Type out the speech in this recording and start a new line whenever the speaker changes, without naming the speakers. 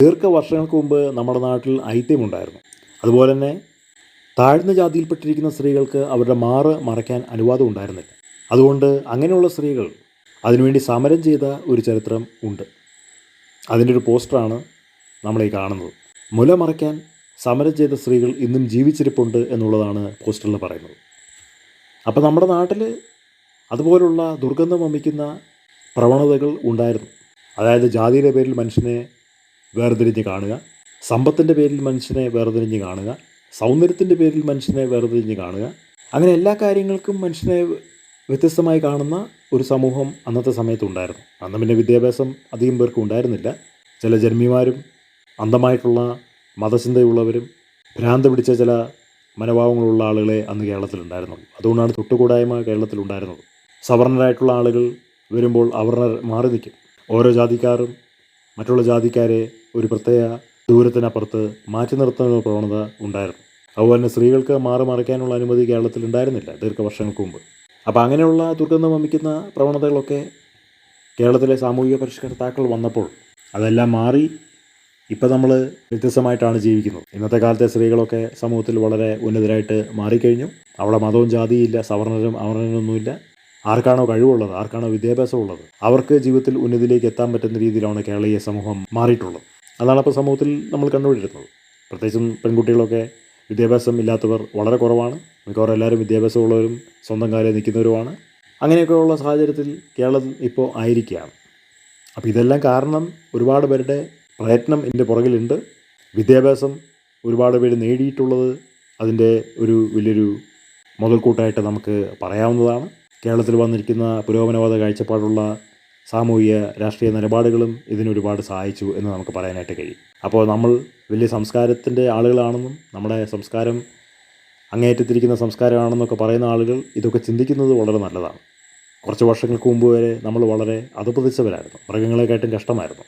ദീർഘ വർഷങ്ങൾക്ക് മുമ്പ് നമ്മുടെ നാട്ടിൽ ഐത്യമുണ്ടായിരുന്നു അതുപോലെ തന്നെ താഴ്ന്ന ജാതിയിൽപ്പെട്ടിരിക്കുന്ന സ്ത്രീകൾക്ക് അവരുടെ മാറ് മറയ്ക്കാൻ അനുവാദം ഉണ്ടായിരുന്നില്ല. അതുകൊണ്ട് അങ്ങനെയുള്ള സ്ത്രീകൾ അതിനുവേണ്ടി സമരം ചെയ്ത ഒരു ചരിത്രം ഉണ്ട്. അതിന്റെ ഒരു പോസ്റ്ററാണ് നമ്മളീ കാണുന്നത്. മുല മറയ്ക്കാൻ സമരം ചെയ്ത സ്ത്രീകൾ ഇന്നും ജീവിച്ചിരിപ്പുണ്ട് എന്നുള്ളതാണ് പോസ്റ്ററിൽ പറയുന്നത്. അപ്പോൾ നമ്മുടെ നാട്ടിൽ അതുപോലുള്ള ദുർഗന്ധം വമിക്കുന്ന പ്രവണതകൾ ഉണ്ടായിരുന്നു. അതായത് ജാതിയുടെ പേരിൽ മനുഷ്യനെ വേർതിരിഞ്ഞ് കാണുക. സമ്പത്തിന്റെ പേരിൽ മനുഷ്യനെ വേർതിരിഞ്ഞ് കാണുക. സൗന്ദര്യത്തിന്റെ പേരിൽ മനുഷ്യനെ വേർതിരിഞ്ഞ് കാണുക. അങ്ങനെ എല്ലാ കാര്യങ്ങൾക്കും മനുഷ്യനെ വ്യത്യസ്തമായി കാണുന്ന ഒരു സമൂഹം അന്നത്തെ സമയത്തുണ്ടായിരുന്നു അന്ന് പിന്നെ വിദ്യാഭ്യാസം അധികം പേർക്കും ഉണ്ടായിരുന്നില്ല. ചില ജന്മിമാരും അന്ധമായിട്ടുള്ള മതചിന്തയുള്ളവരും ഭ്രാന്ത് പിടിച്ച ചില മനോഭാവങ്ങളുള്ള ആളുകളെ അന്ന് കേരളത്തിലുണ്ടായിരുന്നുള്ളൂ. അതുകൊണ്ടാണ് തൊട്ടുകൂടായ്മ കേരളത്തിലുണ്ടായിരുന്നത്. സവർണരായിട്ടുള്ള ആളുകൾ വരുമ്പോൾ അവർ മാറി നിൽക്കും. ഓരോ ജാതിക്കാരും മറ്റുള്ള ജാതിക്കാരെ ഒരു പ്രത്യേക ദൂരത്തിനപ്പുറത്ത് മാറ്റി നിർത്തുന്ന പ്രവണത ഉണ്ടായിരുന്നു. അതുപോലെ തന്നെ സ്ത്രീകൾക്ക് മാറി മറിക്കാനുള്ള അനുമതി കേരളത്തിൽ ഉണ്ടായിരുന്നില്ല ദീർഘവർഷങ്ങൾക്ക് മുമ്പ്. അപ്പോൾ അങ്ങനെയുള്ള ദുർഗന്ധം വമിക്കുന്ന പ്രവണതകളൊക്കെ കേരളത്തിലെ സാമൂഹിക പരിഷ്കർത്താക്കൾ വന്നപ്പോൾ അതെല്ലാം മാറി ഇപ്പോൾ നമ്മൾ വ്യത്യസ്തമായിട്ടാണ് ജീവിക്കുന്നത്. ഇന്നത്തെ കാലത്തെ സ്ത്രീകളൊക്കെ സമൂഹത്തിൽ വളരെ ഉന്നതരായിട്ട് മാറിക്കഴിഞ്ഞു. അവിടെ മതവും ജാതിയും ഇല്ല സവർണരും അവർണരൊന്നുമില്ല. ആർക്കാണോ കഴിവുള്ളത് ആർക്കാണോ വിദ്യാഭ്യാസമുള്ളത് അവർക്ക് ജീവിതത്തിൽ ഉന്നതിയിലേക്ക് എത്താൻ പറ്റുന്ന രീതിയിലാണ് കേരളീയ സമൂഹം മാറിയിട്ടുള്ളത്. അതാണ് അപ്പോൾ സമൂഹത്തിൽ നമ്മൾ കണ്ടുപിടിക്കുന്നത് പ്രത്യേകിച്ചും പെൺകുട്ടികളൊക്കെ വിദ്യാഭ്യാസം ഇല്ലാത്തവർ വളരെ കുറവാണ്. മിക്കവാറും എല്ലാവരും വിദ്യാഭ്യാസമുള്ളവരും സ്വന്തം കാര്യം നിൽക്കുന്നവരുമാണ്. അങ്ങനെയൊക്കെയുള്ള സാഹചര്യത്തിൽ കേരളം ഇപ്പോൾ ആയിരിക്കുകയാണ്. അപ്പോൾ ഇതെല്ലാം കാരണം ഒരുപാട് പേരുടെ പ്രയത്നം ഇതിന്റെ പുറകിലുണ്ട്. വിദ്യാഭ്യാസം ഒരുപാട് പേര് നേടിയിട്ടുള്ളത് അതിന്റെ ഒരു വലിയൊരു മുതൽക്കൂട്ടായിട്ട് നമുക്ക് പറയാവുന്നതാണ്. കേരളത്തിൽ വന്നിരിക്കുന്ന പുരോഗമനവാദ കാഴ്ചപ്പാടുള്ള സാമൂഹിക രാഷ്ട്രീയ നിലപാടുകളും ഇതിനൊരുപാട് സഹായിച്ചു എന്ന് നമുക്ക് പറയാനായിട്ട് കഴിയും. അപ്പോൾ നമ്മൾ വലിയ സംസ്കാരത്തിന്റെ ആളുകളാണെന്നും നമ്മുടെ സംസ്കാരം അങ്ങേയറ്റത്തിരിക്കുന്ന സംസ്കാരമാണെന്നൊക്കെ പറയുന്ന ആളുകൾ ഇതൊക്കെ ചിന്തിക്കുന്നത് വളരെ നല്ലതാണ്. കുറച്ച് വർഷങ്ങൾക്ക് മുമ്പ് വരെ നമ്മൾ വളരെ അതുപതിച്ചവരായിരുന്നു മൃഗങ്ങളെക്കാട്ടും കഷ്ടമായിരുന്നു.